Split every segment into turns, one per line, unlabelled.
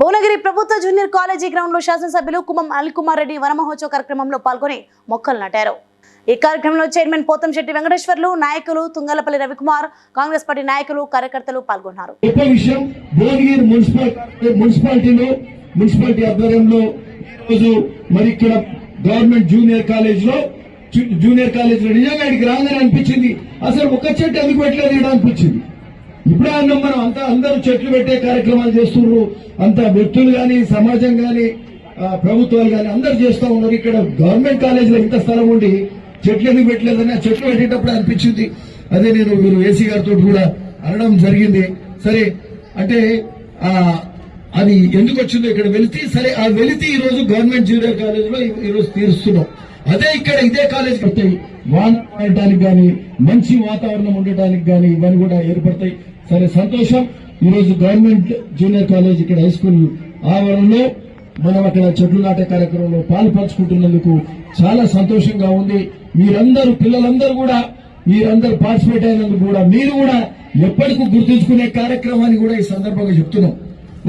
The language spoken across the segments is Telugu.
భువనగిరి ప్రభుత్వ జూనియర్ కాలేజీ గ్రౌండ్లో శాసనసభ్యులు కుమం అనిల్కుమార్ రెడ్డి వనమహోత్సవ కార్యక్రమంలో పాల్గొని మొక్కలు నాటారు. ఈ కార్యక్రమంలో చైర్మన్ పోతంశెట్టి వెంకటేశ్వర్లు నాయకులు తుంగలపల్లి రవికుమార్ కాంగ్రెస్ పార్టీ నాయకులు కార్యకర్తలు పాల్గొన్నారు.
మున్సిపాలిటీ ఆధ్వర్యంలో మరి ఇక్కడ గవర్నమెంట్ జూనియర్ కాలేజ్లో జూనియర్ కాలేజ్లో నిజంగా ఇక్కడికి రాగానే అనిపించింది. అసలు ఒక చెట్టు ఎందుకు పెట్టలేదు అనిపించింది. ఇప్పుడు అన్నం మనం అంతా అందరూ చెట్లు పెట్టే కార్యక్రమాలు చేస్తున్నారు అంత వ్యక్తులు కానీ సమాజం కానీ ప్రభుత్వాలు కానీ అందరు చేస్తూ ఉన్నారు. ఇక్కడ గవర్నమెంట్ కాలేజీలో ఇంత స్థలం ఉండి చెట్లు ఎందుకు పెట్టలేదని ఆ చెట్లు పెట్టేటప్పుడు అనిపించింది. అదే నేను మీరు ఏసీ గారితో కూడా అనడం జరిగింది. సరే అంటే ఆ అది ఎందుకు వచ్చిందో ఇక్కడ వెళితే సరే ఆ వెళితే ఈ రోజు గవర్నమెంట్ జూనియర్ కాలేజ్లో ఈ- రోజు తీరుస్తున్నాం. అదే ఇక్కడ ఇదే కాలేజ్ పడతాయి వాన పడటానికి కానీ మంచి వాతావరణం ఉండటానికి కానీ ఇవన్నీ కూడా ఏర్పడతాయి. సరే సంతోషం. ఈ రోజు గవర్నమెంట్ జూనియర్ కాలేజ్ ఇక్కడ హై స్కూల్ ఆవరణలో మనం అక్కడ చెట్లు నాటే కార్యక్రమంలో పాలు పంచుకుంటున్నందుకు చాలా సంతోషంగా ఉంది. మీరందరూ పిల్లలందరూ కూడా మీరందరూ పార్టిసిపేట్ అయినందుకు కూడా మీరు కూడా ఎప్పటికీ గుర్తుంచుకునే కార్యక్రమాన్ని కూడా ఈ సందర్భంగా చెప్తున్నాం.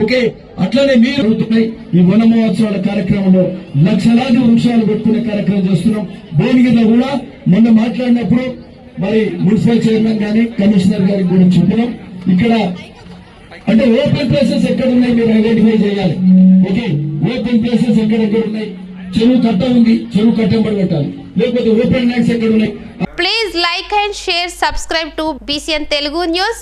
ఓకే? అట్లనే మీరు ఈ వన మహోత్సవాల కార్యక్రమంలో లక్షలాది వృక్షాలు పెట్టుకునే కార్యక్రమం చేస్తున్నాం. భువనగిరిలో కూడా మొన్న మాట్లాడినప్పుడు మరి మున్సిపల్ చైర్మన్ గాని కమిషనర్ గారికి కూడా చెప్పినాం. ఇక్కడ అంటే ఓపెన్ ప్లేసెస్ ఎక్కడ ఉన్నాయి మీరు ఐడెంటిఫై చేయాలి. ఓకే? ఓపెన్ ప్లేసెస్ ఎక్కడెక్కడ ఉన్నాయి చెరువు కట్ట ఉంది. చెరువు కట్టంబడి పెట్టాలి లేకపోతే ఓపెన్ ల్యాండ్స్ ఎక్కడ ఉన్నాయి
please like and share subscribe to BCN Telugu news